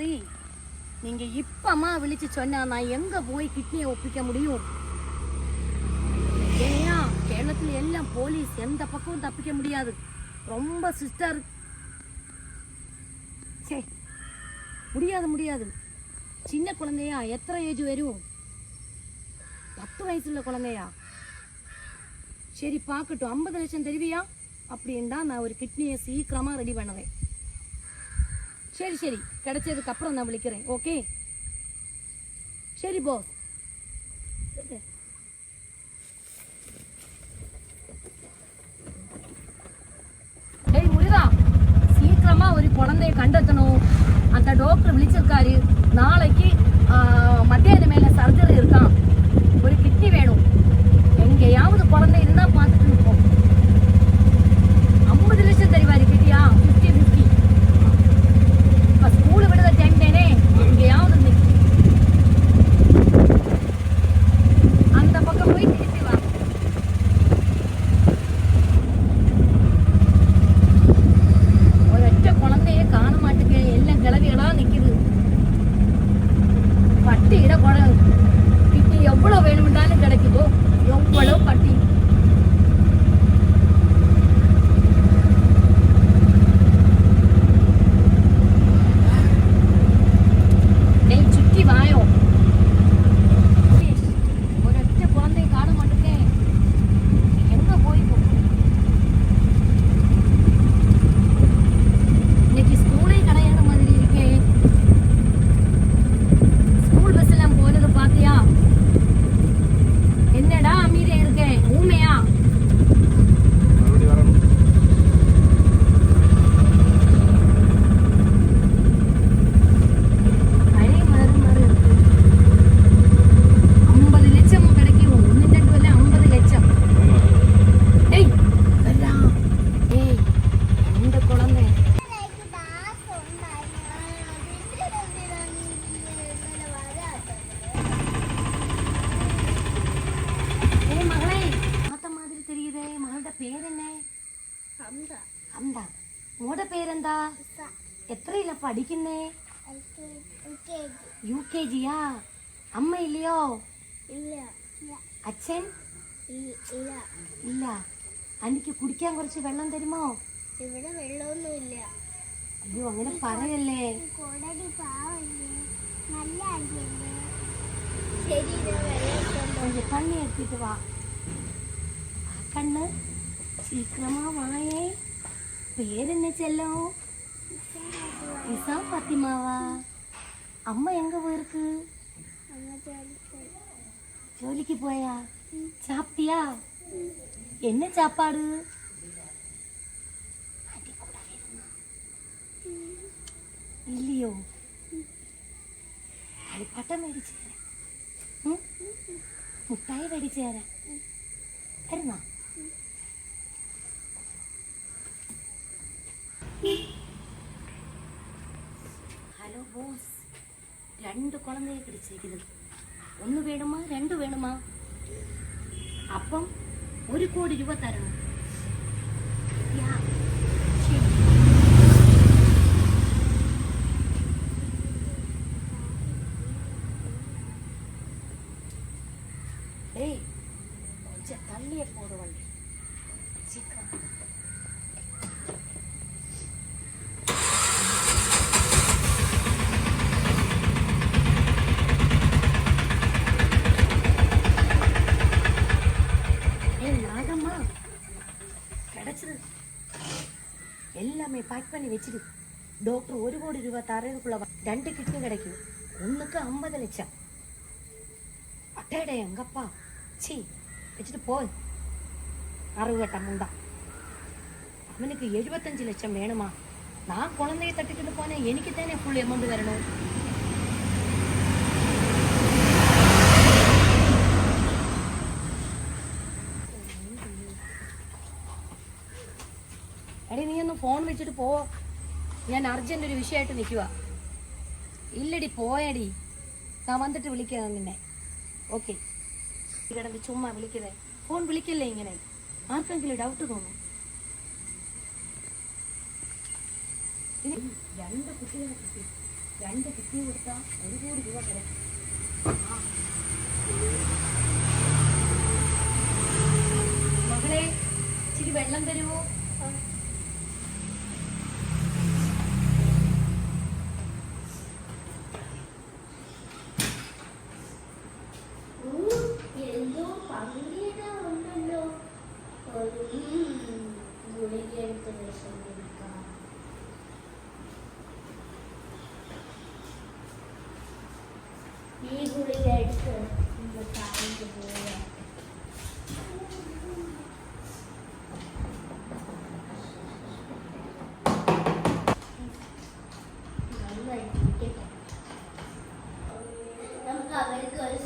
சரி நீங்க இப்பமா விழிச்சு சொன்னா நான் எங்க போய் கிட்னியை ஒப்பிக்க முடியும்? ஏன்னா கேரளத்துல எல்லாம் போலீஸ் எந்த பக்கமும் தப்பிக்க முடியாது. ரொம்ப சிஸ்டர். சே முடியாது முடியாது. சின்ன குழந்தையா எத்தனை ஏஜ் வரும் பத்து வயசுல குழந்தையா? சரி பார்க்கட்டும். ஐம்பது லட்சம் தெரிவியா? அப்படின்னா நான் ஒரு கிட்னியை சீக்கிரமா ரெடி பண்ணுவேன். ശരി ശരി കിടച്ചതുക്ക് അപ്പുറം ഞാൻ വിളിക്കറേ ഓക്കെ ശരി ബോസ് சீக்கிரமா ஒரு குழந்தைய கண்டெத்தணும் அந்த டாக்டர் விழிச்சிருக்காரு நாளைக்கு രണ്ടാമത്തെ പേരെന്താ? എത്രയില്ല പഠിക്കുന്നേ? യു കെ ജിയാ? അമ്മ ഇല്ലയോ അച്ഛൻ? ഇല്ല. അനിക്ക് കുടിക്കാൻ കുറച്ച് വെള്ളം തരുമോ? ഇവിടെ വെള്ളമൊന്നുമില്ല. അയ്യോ അങ്ങനെ പറയല്ലേ? കണ്ണ് എടുത്തിട്ട് വാ. ആ കണ്ണ് ശീക്രമായേ വെള്ളം കൊണ്ട് கொஞ்சம் தண்ணி எடுத்துட்டு வா கண்ணு சீக்கிரமா வாயே பேர் என்ன செல்லம் இசா பாத்திமாவா அம்மா எங்க போயிருக்கு അമ്മ ചോദിച്ചു ஜோலிக்கு போயா சாப்பிட்டியா என்ன சாப்பாடு அடி கூட வேணுமா? இல்லையோ കളിപ്പാട്ടം മേടിച്ചു തരാം ഉം? മുട്ടായി മേടിച്ചു തരാം തരുന്നോ ബോസ് രണ്ട് കുഴന്തയെ കിടിച്ചേക്കുന്നത് ഒന്ന് വേണമാ രണ്ട് വേണമാ. അപ്പം ഒരു കോടി രൂപ തരണം. ഏയ് കൊഞ്ച തള്ളിയപ്പോഴും വണ്ടി. எல்லாமே பேக் பண்ணி வச்சிடு டாக்டர் ஒரு கோடி ரூபாய் தரதுக்குள்ள வ- ரெண்டு கிட்னி கிடைக்கும் ஒண்ணுக்கு ஐம்பது லட்சம் அட்டேடே எங்கப்பா சீ வச்சுட்டு போ அறுவட்ட முண்டா அவனுக்கு எழுபத்தஞ்சு லட்சம் வேணுமா நான் குழந்தைய தட்டிக்கிட்டு போனேன் எனக்கு தானே ஃபுல் அமௌண்ட் வரணும் ഫോൺ വെച്ചിട്ട് പോ. ഞാൻ അർജന്റ് ഒരു വിഷയമായിട്ട് നിൽക്കുക ഇല്ലടി പോയടി. ഞാൻ വന്നിട്ട് വിളിക്കാം നിന്നെ. ഓക്കെ കിടന്ന് ചുമ്മാ വിളിക്കതേ ഫോൺ വിളിക്കല്ലേ ഇങ്ങനെ? ആർക്കെങ്കിലും ഡൗട്ട് തോന്നും രണ്ട് കുട്ടികളെ കിട്ടി. രണ്ട് കുട്ടി കൊടുത്താൽ ഒരു കോടി രൂപ കിടക്കും മകളെ ഇച്ചിരി വെള്ളം തരുമോ ഈ ഗുളിക എടുത്ത് നമ്മൾ താഴേക്ക് പോവുകയാണ് നമുക്ക് അവർക്ക് ഒരു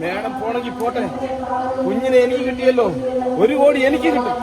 മേഡം പോണെങ്കിൽ പോട്ടെ. കുഞ്ഞിനെ എനിക്ക് കിട്ടിയല്ലോ. ഒരു കോടി എനിക്ക് കിട്ടും.